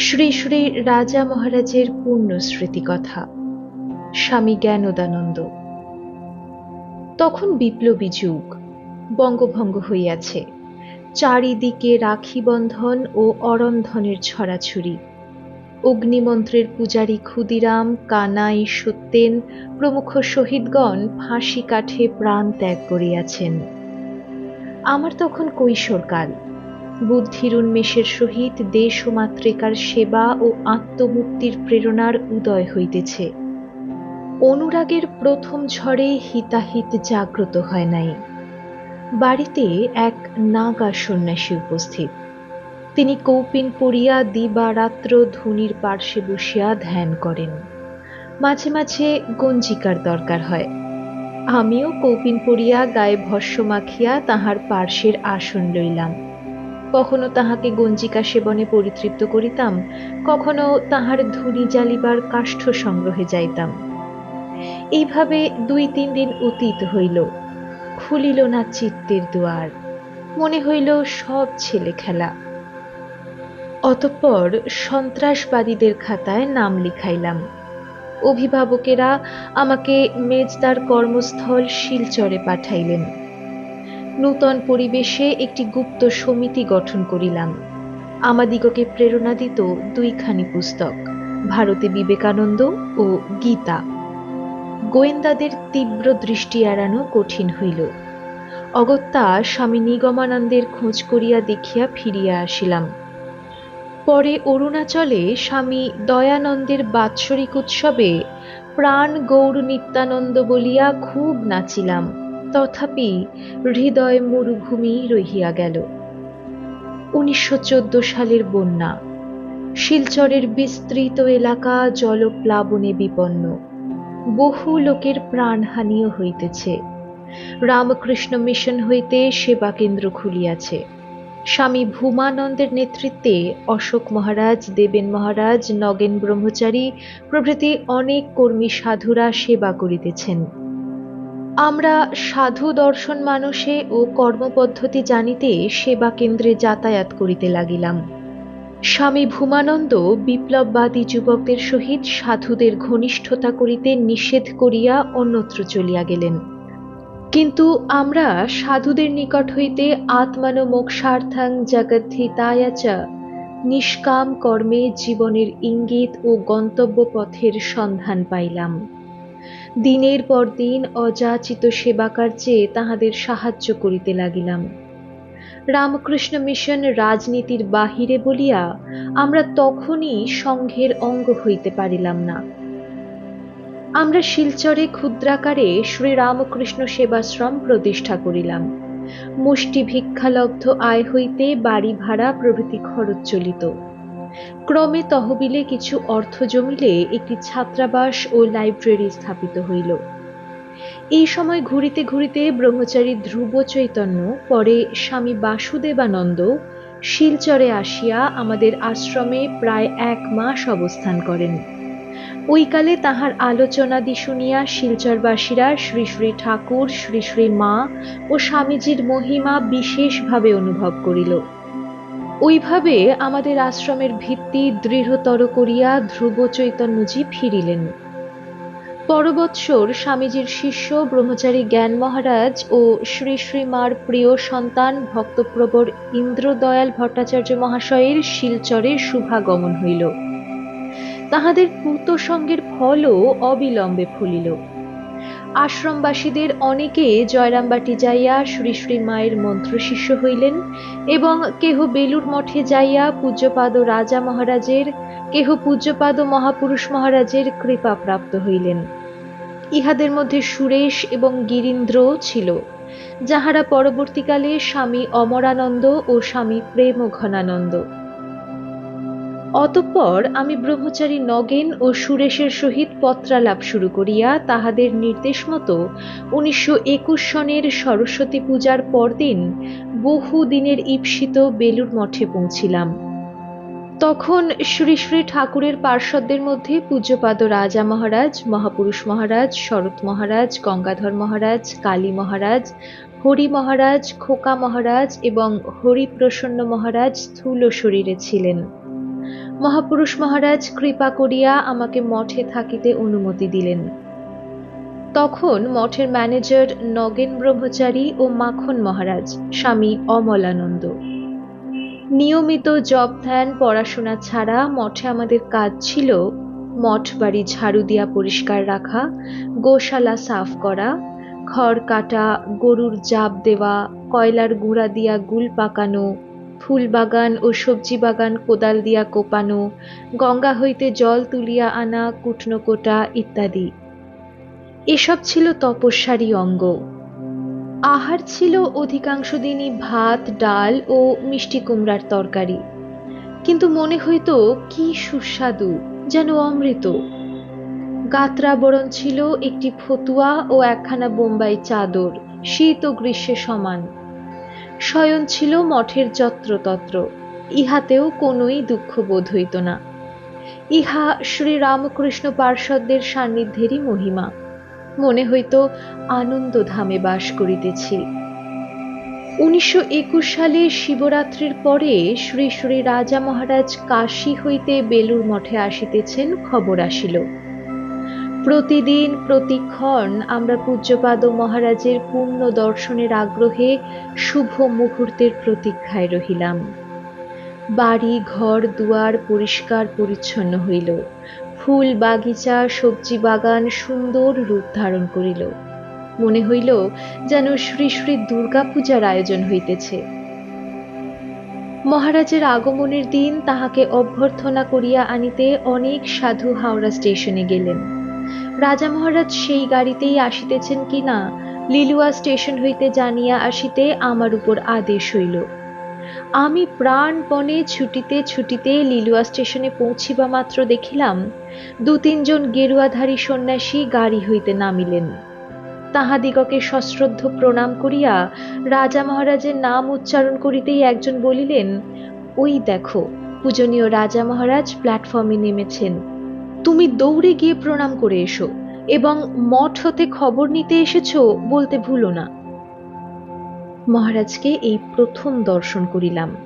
শ্রী শ্রী রাজা মহারাজের পূর্ণ স্মৃতিকথা, স্বামী জ্ঞানদানন্দ। তখন বিপ্লবী যুগ, বঙ্গভঙ্গ হইয়াছে। চারিদিকে রাখি বন্ধন ও অরন্ধনের ছড়াছড়ি। অগ্নিমন্ত্রের পূজারী ক্ষুদিরাম, কানাই, সত্যেন প্রমুখ শহীদগণ ফাঁসি কাঠে প্রাণ ত্যাগ করিয়াছেন। আমার তখন কৈশোরকাল। বুদ্ধির উন্মেষের সহিত দেশ ও মাতৃকার সেবা ও আত্মমুক্তির প্রেরণার উদয় হইতেছে। অনুরাগের প্রথম ঝড়ে হিতাহিত জাগ্রত হয় নাই। বাড়িতে এক নাগা সন্ন্যাসী উপস্থিত। তিনি কৌপিন পড়িয়া দিবারাত্র ধুনির পার্শ্বে বসিয়া ধ্যান করেন। মাঝে মাঝে গঞ্জিকার দরকার হয়। আমিও কৌপিন পড়িয়া গায়ে ভস্য মাখিয়া তাহার পার্শ্বের আসন লইলাম। কখনো তাহাকে গঞ্জিকা সেবনে পরিতৃপ্ত করিতাম, কখনো তাহার ধুনি জ্বালিবার কাষ্ঠ সংগ্রহে যাইতাম। এইভাবে দুই তিন দিন অতীত হইল, খুলিল না চিত্তের দুয়ার, মনে হইল সব ছেলে খেলা। অতঃপর সন্ত্রাসবাদীদের খাতায় নাম লিখাইলাম। অভিভাবকেরা আমাকে মেজদার কর্মস্থল শিলচরে পাঠাইলেন। নূতন পরিবেশে একটি গুপ্ত সমিতি গঠন করিলাম। আমাদিগকে প্রেরণা দিত দুইখানি পুস্তক, ভারতে বিবেকানন্দ ও গীতা। গোয়েন্দাদের তীব্র দৃষ্টি এড়ানো কঠিন হইল। অগত্যা স্বামী নিগমানন্দের খোঁজ করিয়া দেখিয়া ফিরিয়া আসিলাম। পরে অরুণাচলে স্বামী দয়ানন্দের বাৎসরিক উৎসবে প্রাণ গৌর নিত্যানন্দ বলিয়া খুব নাচিলাম। তথাপি হৃদয় মরুভূমি রহিয়া গেল। উনিশশো চোদ্দ সালের বন্যা। শিলচরের বিস্তৃত এলাকা জলপ্লাবনে বিপন্ন। বহু লোকের প্রাণহানিও হইতেছে। রামকৃষ্ণ মিশন হইতে সেবা কেন্দ্র খুলিয়াছে। স্বামী ভূমানন্দের নেতৃত্বে অশোক মহারাজ, দেবেন মহারাজ, নগেন ব্রহ্মচারী প্রভৃতি অনেক কর্মী সাধুরা সেবা করিতেছেন। আমরা সাধু দর্শন মানুষে ও কর্মপদ্ধতি জানিতে সেবা কেন্দ্রে যাতায়াত করিতে লাগিলাম। স্বামী ভূমানন্দ বিপ্লববাদী যুবকদের সহিত সাধুদের ঘনিষ্ঠতা করিতে নিষেধ করিয়া অন্যত্র চলিয়া গেলেন। কিন্তু আমরা সাধুদের নিকট হইতে আত্মান মোক্ষার্থাং জগদ্ধিতায়া চ নিষ্কাম কর্মে জীবনের ইঙ্গিত ও গন্তব্য পথের সন্ধান পাইলাম। দিনের পর দিন অযাচিত সেবা কার্যে তাহাদের সাহায্য করিতে লাগিলাম। রামকৃষ্ণ মিশন রাজনীতির বাহিরে বলিয়া আমরা তখনই সংঘের অঙ্গ হইতে পারিলাম না। আমরা শিলচরে ক্ষুদ্রাকারে শ্রী রামকৃষ্ণ সেবাশ্রম প্রতিষ্ঠা করিলাম। মুষ্টি ভিক্ষালব্ধ আয় হইতে বাড়ি ভাড়া প্রভৃতি খরচ চলিত। ক্রমে তহবিলে কিছু অর্থ জমিলে একটি ছাত্রাবাস ও লাইব্রেরি স্থাপিত হইল। এই সময় ঘুরিতে ঘুরিতে ব্রহ্মচারী ধ্রুব চৈতন্য, পরে স্বামী বাসুদেবানন্দ, শিলচরে আসিয়া আমাদের আশ্রমে প্রায় এক মাস অবস্থান করেন। ওইকালে তাহার আলোচনাদি শুনিয়া শিলচরবাসীরা শ্রী শ্রী ঠাকুর, শ্রী শ্রী মা ও স্বামীজির মহিমা বিশেষভাবে অনুভব করিল। ওইভাবে আমাদের আশ্রমের ভিত্তি দৃঢ়তর করিয়া ধ্রুব চৈতন্যজি ফিরিলেন। পরবৎসর স্বামীজির শিষ্য, ব্রহ্মচারী জ্ঞান মহারাজ ও শ্রী শ্রী মার প্রিয় সন্তান ভক্তপ্রবর ইন্দ্রদয়াল ভট্টাচার্য মহাশয়ের শিলচরে শুভাগমন হইল। তাহাদের পূত সঙ্গের ফলও অবিলম্বে ফলিল। আশ্রমবাসীদের অনেকে জয়রামবাটি যাইয়া শ্রী শ্রী মায়ের মন্ত্রশিষ্য হইলেন এবং কেহ বেলুর মঠে যাইয়া পূজ্যপাদ রাজা মহারাজের, কেহ পূজ্যপাদ মহাপুরুষ মহারাজের কৃপা প্রাপ্ত হইলেন। ইহাদের মধ্যে সুরেশ এবং গিরীন্দ্রও ছিল, যাহারা পরবর্তীকালে স্বামী অমরানন্দ ও স্বামী প্রেম ঘনানন্দ অতঃপর আমি ব্রহ্মচারী নগেন ও সুরেশের সহিত পত্রালাপ শুরু করিয়া তাহাদের নির্দেশ মতো উনিশশো একুশ সনের সরস্বতী পূজার পরদিন বহু দিনের ঈপ্সিত বেলুর মঠে পৌঁছিলাম। তখন শ্রী শ্রী ঠাকুরের পার্শ্বদের মধ্যে পূজ্যপাদ রাজা মহারাজ, মহাপুরুষ মহারাজ, শরৎ মহারাজ, গঙ্গাধর মহারাজ, কালী মহারাজ, হরি মহারাজ, খোকা মহারাজ এবং হরিপ্রসন্ন মহারাজ স্থূল শরীরে ছিলেন। মহাপুরুষ মহারাজ কৃপা করিয়া আমাকে মঠে থাকিতে অনুমতি দিলেন। তখন মঠের ম্যানেজার নগেন ব্রহ্মচারী ও মাখন মহারাজ, স্বামী অমলানন্দ। নিয়মিত জব ধ্যান, পড়াশোনা ছাড়া মঠে আমাদের কাজ ছিল মঠ বাড়ি ঝাড়ু দিয়া পরিষ্কার রাখা, গোশালা সাফ করা খড় কাটা, গরুর জাপ দেওয়া, কয়লার গুঁড়া দিয়া গুল পাকানো ফুল বাগান ও সবজি বাগান কোদাল দিয়া কোপানো, গঙ্গা হইতে জল তুলিয়া আনা কুটনো কোটা ইত্যাদি। এসব ছিল তপস্যারই অঙ্গ। আহার ছিল অধিকাংশ দিনই ভাত, ডাল ও মিষ্টি কুমড়ার তরকারি। কিন্তু মনে হইত, কি সুস্বাদু, যেন অমৃত। গাত্রাবরণ ছিল একটি ফতুয়া ও একখানা বোম্বাই চাদর, শীত ও গ্রীষ্মে সমান। শয়ন ছিল মঠের যত্রতত্র, ইহাতেও কোনোই দুঃখ বোধ হইত না। ইহা শ্রী রামকৃষ্ণ পার্ষদদের সান্নিধ্যেরই মহিমা। মনে হইত আনন্দ ধামে বাস করিতেছি। উনিশশো একুশ সালে শিবরাত্রির পরে শ্রী শ্রী রাজা মহারাজ কাশী হইতে বেলুর মঠে আসিতেছেন, খবর আসিল। প্রতিদিন প্রতিক্ষণ আমরা পূজ্যপাদ মহারাজের পূর্ণ দর্শনের আগ্রহে শুভ মুহূর্তের প্রতীক্ষায় রহিলাম। বাড়ি, ঘর, দুয়ার পরিষ্কার পরিচ্ছন্ন হইল। ফুল, বাগিচা, সবজি বাগান সুন্দর রূপ ধারণ করিল। মনে হইল যেন শ্রী শ্রী দুর্গা পূজার আয়োজন হইতেছে। মহারাজের আগমনের দিন তাহাকে অভ্যর্থনা করিয়া আনিতে অনেক সাধু হাওড়া স্টেশনে গেলেন। রাজা মহারাজ সেই গাড়িতেই আসিতেছেন কিনা লিলুয়া স্টেশন হইতে জানিয়া আসিতে আমার উপর আদেশ হইল। আমি প্রাণপণে ছুটিতে ছুটিতে লিলুয়া স্টেশনে পৌঁছিবা মাত্র দেখিলাম দু তিনজন গেরুয়াধারী সন্ন্যাসী গাড়ি হইতে নামিলেন। তাহাদিগকে সশ্রদ্ধ প্রণাম করিয়া রাজা মহারাজের নাম উচ্চারণ করিতেই একজন বলিলেন, ওই দেখো, পূজনীয় রাজা মহারাজ প্ল্যাটফর্মে নেমেছেন। তুমি দৌড়ে গিয়ে প্রণাম করে এসো এবং মঠ হতে খবর নিতে এসেছ বলতে ভুলো না। মহারাজকে এই প্রথম দর্শন করিলাম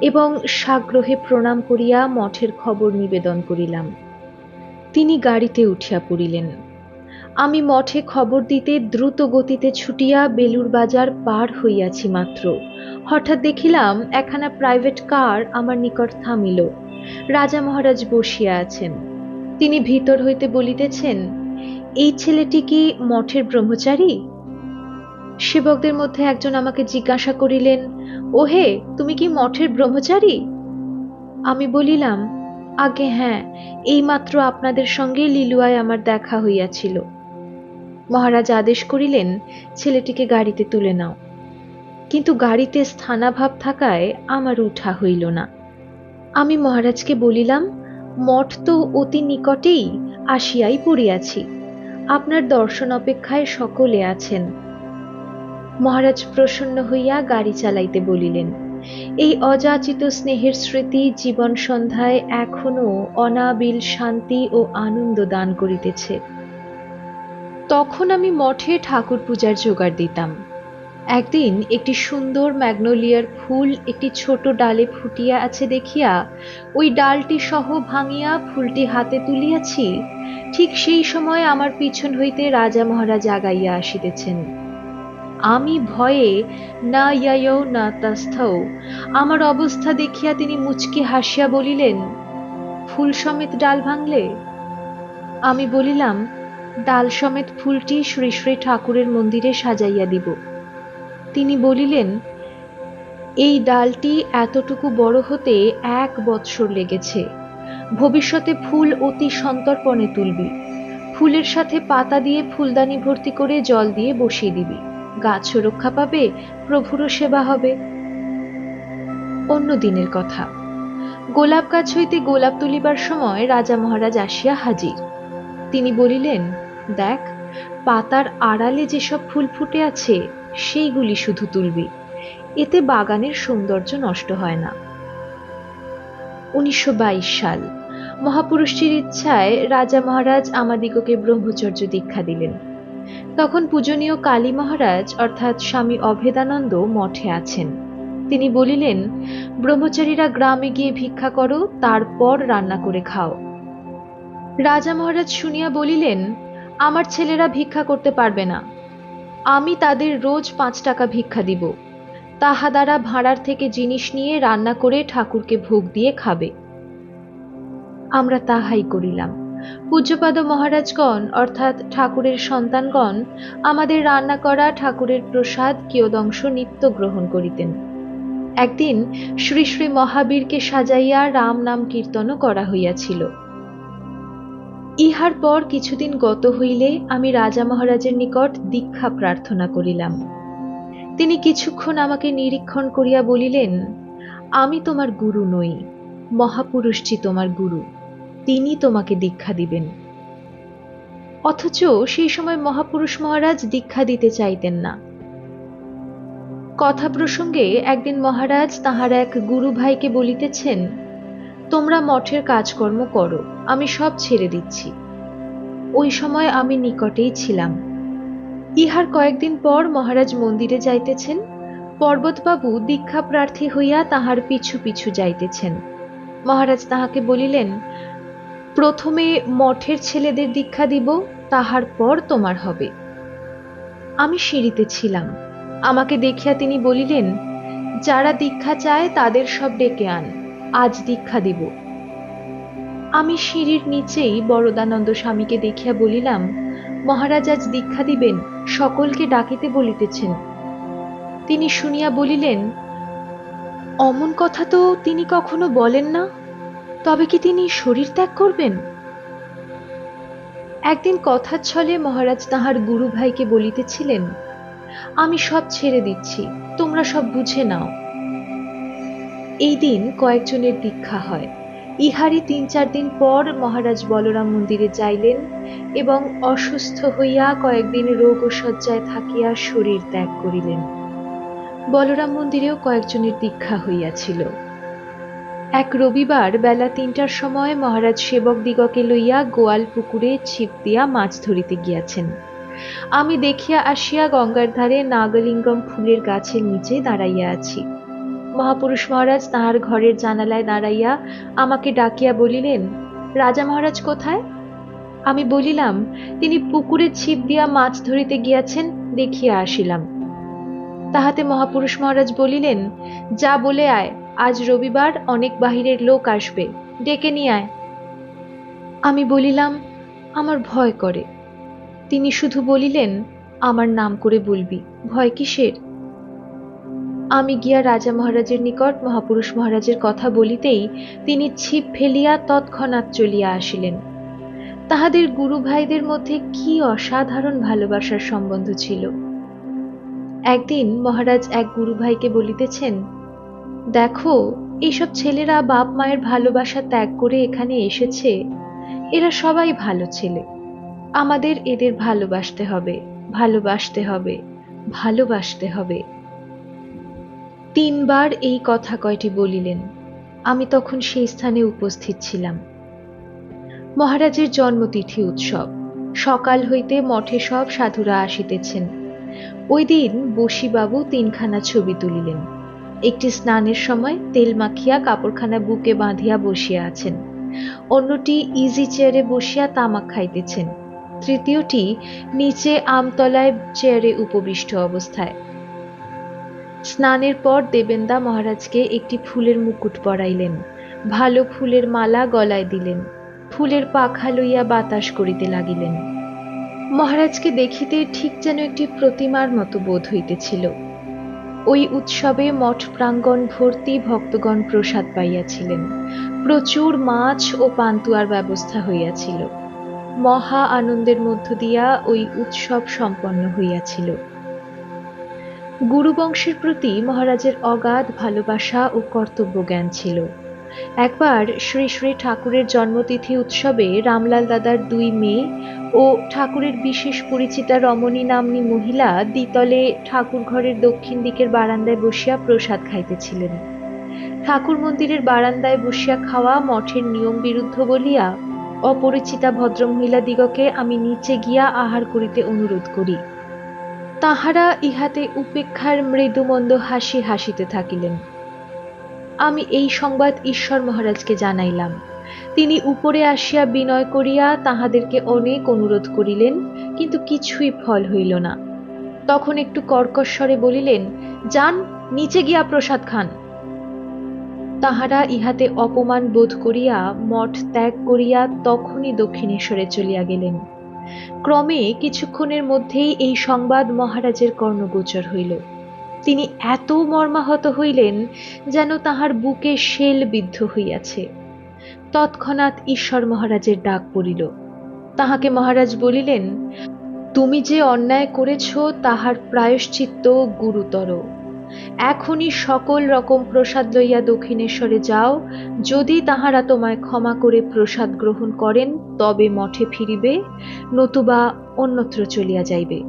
এবং সাগ্রহে প্রণাম করিয়া মঠের খবর নিবেদন করিলাম। তিনি গাড়িতে উঠিয়া পড়িলেন। আমি মঠে খবর দিতে দ্রুত গতিতে ছুটিয়া বেলুর বাজার পার হইয়াছি মাত্র। হঠাৎ দেখিলাম একখানা প্রাইভেট কার আমার নিকট থামিল। রাজা মহারাজ বসিয়া আছেন। তিনি ভিতর হইতে বলিতেছেন, এই ছেলেটি কি মঠের ব্রহ্মচারী? সেবকদের মধ্যে একজন আমাকে জিজ্ঞাসা করিলেন, ওহে, তুমি কি মঠের ব্রহ্মচারী? আমি বলিলাম আগে হ্যাঁ এইমাত্র আপনাদের সঙ্গে লিলুয়ায় আমার দেখা হইয়াছিল। মহারাজ আদেশ করিলেন, ছেলেটিকে গাড়িতে তুলে নাও। কিন্তু গাড়িতে স্থানাভাব থাকায় আমার উঠা হইল না। আমি মহারাজকে বলিলাম মঠ তো অতি নিকটেই আসিয়াই পড়িয়াছি। আপনার দর্শন অপেক্ষায় সকলে আছেন। মহারাজ প্রসন্ন হইয়া গাড়ি চালাইতে বলিলেন, এই অযাচিত স্নেহের স্মৃতি জীবন সন্ধ্যায় এখনও অনাবিল শান্তি ও আনন্দ দান করিতেছে। তখন আমি মঠে ঠাকুর পূজার জোগাড় দিতাম। একদিন একটি সুন্দর ম্যাগনোলিয়ার ফুল একটি ছোট ডালে ফুটিয়া আছে দেখিয়া ওই ডালটি সহ ভাঙিয়া ফুলটি হাতে তুলিয়াছি, ঠিক সেই সময় আমার পিছন হইতে রাজা মহারাজ আগাইয়া আসিতেছেন। আমি ভয়ে, না ইয়ায়ও, না তাস্থাও, আমার অবস্থা দেখিয়া তিনি মুচকি হাসিয়া বলিলেন, ফুল সমেত ডাল ভাঙলে? আমি বলিলাম, ডাল সমেত ফুলটি শ্রী শ্রী ঠাকুরের মন্দিরে সাজাইয়া দিব। তিনি বলিলেন, এই ডালটি এতটুকু বড় হতে এক বৎসর লেগেছে। ভবিষ্যতে ফুল অতি সন্তর্পণে তুলবি। ফুলের সাথে পাতা দিয়ে ফুলদানি ভর্তি করে জল দিয়ে বসিয়ে দিবি। গাছও রক্ষা পাবে, প্রভুরও সেবা হবে। অন্য দিনের কথা। গোলাপ গাছ হইতে গোলাপ তুলিবার সময় রাজা মহারাজ আসিয়া হাজির। তিনি বলিলেন, দেখ, পাতার আড়ালে যেসব ফুল ফুটে আছে সেইগুলি শুধু তুলবি। এতে বাগানের সৌন্দর্য নষ্ট হয় না। উনিশশো বাইশ সাল, মহাপুরুষটির ইচ্ছায় রাজা মহারাজ আমাদিগকে ব্রহ্মচর্য দীক্ষা দিলেন। তখন পূজনীয় কালী মহারাজ, অর্থাৎ স্বামী অভেদানন্দ, মঠে আছেন। তিনি বলিলেন, ব্রহ্মচারীরা গ্রামে গিয়ে ভিক্ষা করো, তারপর রান্না করে খাও। রাজা মহারাজ শুনিয়া বলিলেন, আমার ছেলেরা ভিক্ষা করতে পারবে না। আমি তাদের রোজ পাঁচ টাকা ভিক্ষা দিব। তাহা দ্বারা ভাঁড়ার থেকে জিনিস নিয়ে রান্না করে ঠাকুরকে ভোগ দিয়ে খাবে। আমরা তাহাই করিলাম। পূজ্যপাদ মহারাজগণ, অর্থাৎ ঠাকুরের সন্তানগণ, আমাদের রান্না করা ঠাকুরের প্রসাদ কিয়দংশ নিত্য গ্রহণ করিতেন। একদিন শ্রী শ্রী মহাবীরকে সাজাইয়া রাম নাম কীর্তনও করা হইয়াছিল। ইহার পর কিছুদিন গত হইলে আমি রাজা মহারাজের নিকট দীক্ষা প্রার্থনা করিলাম। তিনি কিছুক্ষণ আমাকে নিরীক্ষণ করিয়া বলিলেন, আমি তোমার গুরু নই মহাপুরুষজি তোমার গুরু, তিনি তোমাকে দীক্ষা দিবেন। অথচ সেই সময় মহাপুরুষ মহারাজ দীক্ষা দিতে চাইতেন না। কথা প্রসঙ্গে একদিন মহারাজ তাহার এক গুরু ভাইকে বলিতেছেন তোমরা মঠের কাজকর্ম করো, আমি সব ছেড়ে দিচ্ছি। ওই সময় আমি নিকটেই ছিলাম। ইহার কয়েকদিন পর মহারাজ মন্দিরে যাইতেছেন, পর্বতবাবু দীক্ষা প্রার্থী হইয়া তাহার পিছু পিছু যাইতেছেন। মহারাজ তাহাকে বলিলেন, প্রথমে মঠের ছেলেদের দীক্ষা দিব, তাহার পর তোমার হবে। আমি সিঁড়িতে ছিলাম। আমাকে দেখিয়া তিনি বলিলেন, যারা দীক্ষা চায় তাদের সব ডেকে আন। আজ দীক্ষা দিব। আমি সিঁড়ির নিচেই বরদানন্দ স্বামীকে দেখিয়া বলিলাম, মহারাজ আজ দীক্ষা দিবেন, সকলকে ডাকিতে বলিতেছেন। তিনি শুনিয়া বলিলেন, অমন কথা তো তিনি কখনো বলেন না, তবে কি তিনি শরীর ত্যাগ করবেন? একদিন কথার ছলে মহারাজ তাহার গুরু ভাইকে বলিতেছিলেন, আমি সব ছেড়ে দিচ্ছি, তোমরা সব বুঝে নাও। এই দিন কয়েকজনের দীক্ষা হয়। ইহারই তিন চার দিন পর মহারাজ বলরাম মন্দিরে যাইলেন এবং অসুস্থ হইয়া কয়েকদিন রোগ ও শয্যায় থাকিয়া শরীর ত্যাগ করিলেন। বলরাম মন্দিরেও কয়েকজনের দীক্ষা হইয়াছিল। এক রবিবার বেলা তিনটার সময় মহারাজ সেবক দিগকে লইয়া গোয়াল পুকুরে ছিপ দিয়া মাছ ধরিতে গিয়াছেন। আমি দেখিয়া আসিয়া গঙ্গার ধারে নাগলিঙ্গম ফুলের গাছের নিচে দাঁড়াইয়া আছি। মহাপুরুষ মহারাজ তাহার ঘরের জানালায় দাঁড়াইয়া আমাকে ডাকিয়া বলিলেন, রাজা মহারাজ কোথায়? আমি বলিলাম, তিনি পুকুরে ছিপ দিয়া মাছ ধরিতে গিয়াছেন, দেখিয়া আসিলাম। তাহাতে মহাপুরুষ মহারাজ বলিলেন, যা বলে আয়, আজ রবিবার অনেক বাহিরের লোক আসবে, ডেকে নিয়ে আয়। আমি বলিলাম, আমার ভয় করে। তিনি শুধু বলিলেন, আমার নাম করে বলবি, ভয় কিসের? আমি গিয়া রাজা মহারাজের নিকট, মহাপুরুষ মহারাজের কথা বলিতেই তিনি ছিপ ফেলিয়া তৎক্ষণাৎ চলিয়া আসিলেন। তাহাদের গুরু ভাইদের মধ্যে কি অসাধারণ ভালোবাসার সম্বন্ধ ছিল। একদিন মহারাজ এক গুরু ভাইকে বলিতেছেন, দেখো এইসব ছেলেরা বাপ মায়ের ভালোবাসা ত্যাগ করে এখানে এসেছে। এরা সবাই ভালো ছেলে। আমাদের এদের ভালোবাসতে হবে ভালোবাসতে হবে ভালোবাসতে হবে। তিনবার এই কথা কয়টি বলিলেন, আমি তখন সেই স্থানে উপস্থিত ছিলাম। মহারাজের জন্মতিথি উৎসব, সকাল হইতে মঠে সব সাধুরা আসিতেছেন। ওই দিন বসিবাবু তিনখানা ছবি তুলিলেন। একটি স্নানের সময় তেল মাখিয়া কাপড়খানা বুকে বাঁধিয়া বসিয়া আছেন। অন্যটি ইজি চেয়ারে বসিয়া তামাক খাইতেছেন। তৃতীয়টি নিচে আমতলায় চেয়ারে উপবিষ্ট অবস্থায়। স্নানের পর দেবেন্দা মহারাজকে একটি ফুলের মুকুট পরাইলেন। ভালো ফুলের মালা গলায় দিলেন। ফুলের পাখা লইয়া বাতাস করিতে লাগিলেন। মহারাজকে দেখিতে ঠিক যেন একটি প্রতিমার মতো বোধ হইতেছিল। ওই উৎসবে মঠ প্রাঙ্গণ ভর্তি ভক্তগণ প্রসাদ পাইয়াছিলেন। প্রচুর মাছ ও পান্তুয়ার ব্যবস্থা হইয়াছিল। মহা আনন্দের মধ্য দিয়া ওই উৎসব সম্পন্ন হইয়াছিল। গুরুবংশের প্রতি মহারাজের অগাধ ভালোবাসা ও কর্তব্য জ্ঞান ছিল। একবার শ্রী শ্রী ঠাকুরের জন্মতিথি উৎসবে রামলাল দাদার দুই মেয়ে ও ঠাকুরের বিশেষ পরিচিতা রমণী নামনী মহিলা দ্বিতলে ঠাকুর ঘরের দক্ষিণ দিকের বারান্দায় বসিয়া প্রসাদ খাইতেছিলেন। ঠাকুর মন্দিরের বারান্দায় বসিয়া খাওয়া মঠের নিয়ম বিরুদ্ধ বলিয়া অপরিচিতা ভদ্রমহিলা দিগকে আমি নিচে গিয়া আহার করিতে অনুরোধ করি। তাহারা ইহাতে উপেক্ষার মৃদুমন্দ হাসি হাসিতে থাকিলেন। আমি এই সংবাদ ঈশ্বর মহারাজকে জানাইলাম। তিনি উপরে আসিয়া বিনয় করিয়া তাহাদেরকে অনেক অনুরোধ করিলেন, কিন্তু কিছুই ফল হইল না। তখন একটু কর্কশ্বরে বলিলেন, যান, নিচে গিয়া প্রসাদ খান। তাহারা ইহাতে অপমান বোধ করিয়া মঠ ত্যাগ করিয়া তখনই দক্ষিণেশ্বরে চলিয়া গেলেন। ক্রমে কিছুক্ষণের মধ্যেই এই সংবাদ মহারাজের কর্ণগোচর হইল। তিনি এত মর্মাহত হইলেন যেন তাহার বুকে শেল বিদ্ধ হইয়াছে। তৎক্ষণাৎ ঈশ্বর মহারাজের ডাক পড়িল। তাহাকে মহারাজ বলিলেন, তুমি যে অন্যায় করেছ, তাহার প্রায়শ্চিত্ত গুরুতর। এখনই সকল রকম প্রসাদ লইয়া দক্ষিণেশ্বরে যাও। যদি তাহারা তোমায় ক্ষমা করে প্রসাদ গ্রহণ করেন, তবে মঠে ফিরিবে, নতুবা অন্যত্র চলিয়া যাইবে।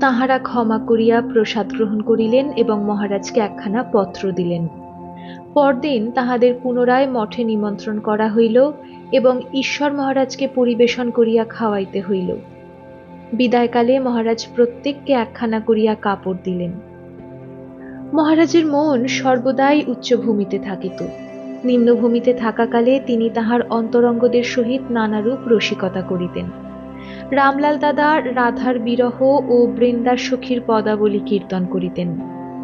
তাহারা ক্ষমা করিয়া প্রসাদ গ্রহণ করিলেন এবং মহারাজকে একখানা পত্র দিলেন। পরদিন তাহাদের পুনরায় মঠে নিমন্ত্রণ করা হইল এবং ঈশ্বর মহারাজকে পরিবেশন করিয়া খাওয়াইতে হইল। বিদায়কালে মহারাজ প্রত্যেককে একখানা করিয়া কাপড় দিলেন। মহারাজের মন সর্বদাই উচ্চভূমিতে থাকিত। নিম্নভূমিতে থাকাকালে তিনি তাহার অন্তরঙ্গদের সহিত নানারূপ রসিকতা করিতেন। রামলাল দাদা রাধার বিরহ ও বৃন্দার সখীর পদাবলী কীর্তন করিতেন।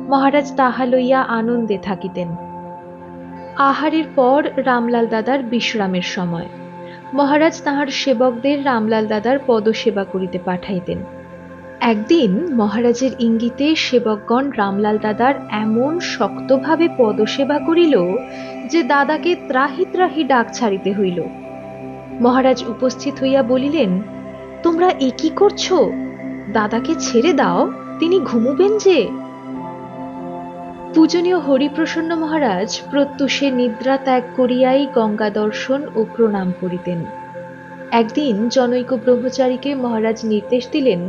মহারাজ তাহা লইয়া আনন্দে থাকিতেন। আহারের পর রামলাল দাদার বিশ্রামের সময়। মহারাজ তাহার সেবকদের রামলাল দাদার পদসেবা করিতে পাঠাইতেন। একদিন মহারাজের ইঙ্গিতে সেবকগণ রামলাল দাদার এমন শক্তভাবে পদসেবা করিল যে দাদাকে ত্রাহি ত্রাহি ডাক ছাড়িতে হইল। মহারাজ উপস্থিত হইয়া বলিলেন, তোমরা এ কি করছ? দাদাকে ছেড়ে দাও, তিনি ঘুমুবেন যে? পূজনীয় হরিপ্রসন্ন মহারাজ প্রত্যুষে নিদ্রা ত্যাগ করিয়াই গঙ্গা দর্শন ও প্রণাম করিতেন। একদিন জনৈক ব্রহ্মচারীকে মহারাজ নির্দেশ দিলেন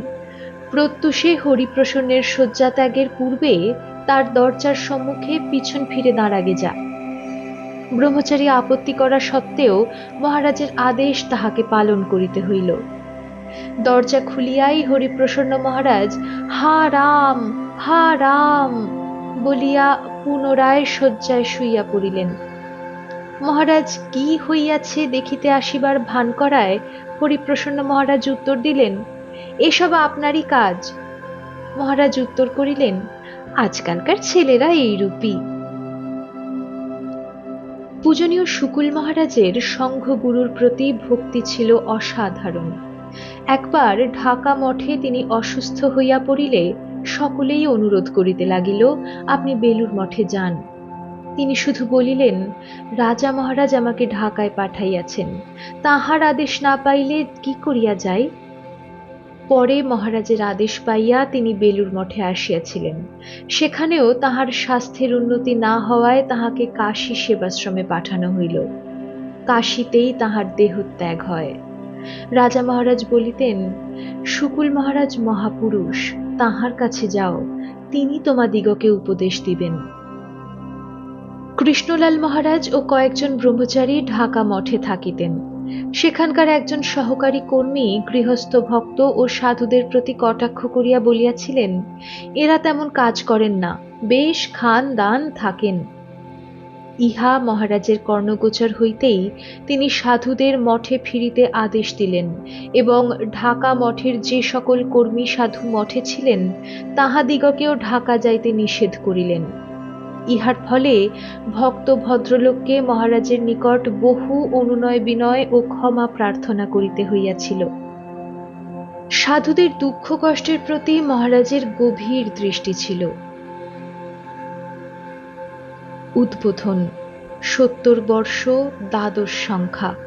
প্রত্যুষে হরিপ্রসন্নের শয্যা ত্যাগের পূর্বে তার দরজার সম্মুখে পিছন ফিরে দাঁড়াগে যা। ব্রহ্মচারী আপত্তি করা সত্ত্বেও মহারাজের আদেশ তাহাকে পালন করিতে হইল। দরজা খুলিয়াই হরিপ্রসন্ন মহারাজ, হা রাম হা রাম বলিয়া পুনরায় শয্যায় শুইয়া পড়িলেন। মহারাজ কি হইয়াছে দেখিতে আসিবার ভান করায় হরিপ্রসন্ন মহারাজ উত্তর দিলেন এসব আপনারই কাজ। মহারাজ উত্তর করিলেন, আজকালকার ছেলেরা এই এইরূপই। পূজনীয় শুকুল মহারাজের সংঘ গুরুর প্রতি ভক্তি ছিল অসাধারণ। একবার ঢাকা মঠে তিনি অসুস্থ হইয়া পড়িলে সকলেই অনুরোধ করিতে লাগিল, আপনি বেলুর মঠে যান। তিনি শুধু বলিলেন, রাজা মহারাজ আমাকে ঢাকায় পাঠাইয়াছেন। তাহার আদেশ না পাইলে কি করিয়া যায়? পরে মহারাজের আদেশ পাইয়া তিনি বেলুর মঠে আসিয়াছিলেন। সেখানেও তাহার স্বাস্থ্যের উন্নতি না হওয়ায় তাহাকে কাশী সেবাশ্রমে পাঠানো হইল। কাশীতেই তাহার দেহত্যাগ হয়। রাজা মহারাজ বলিতেন, শুকুল মহারাজ মহাপুরুষ, তাহার কাছে যাও, তিনি তোমাদিগকে উপদেশ দিবেন। কৃষ্ণলাল মহারাজ ও কয়েকজন ব্রহ্মচারী ঢাকা মঠে থাকিতেন। সেখানকার একজন সহকারী কর্মী, গৃহস্থ ভক্ত ও সাধুদের প্রতি কটাক্ষ করিয়া বলিয়াছিলেন, এরা তেমন কাজ করেন না, বেশ খান দান থাকেন। ইহা মহারাজের কর্ণগোচর হইতেই তিনি সাধুদের মঠে ফিরিতে আদেশ দিলেন এবং ঢাকা মঠের যে সকল কর্মী সাধু মঠে ছিলেন, তাহাদিগকেও ঢাকা যাইতে নিষেধ করিলেন। ইহার ফলে ভক্ত ভদ্রলোককে মহারাজের নিকট বহু অনুনয় বিনয় ও ক্ষমা প্রার্থনা করিতে হইয়াছিল। সাধুদের দুঃখ কষ্টের প্রতি মহারাজের গভীর দৃষ্টি ছিল। উদ্বোধন, সত্তর বর্ষ দ্বাদশ সংখ্যা।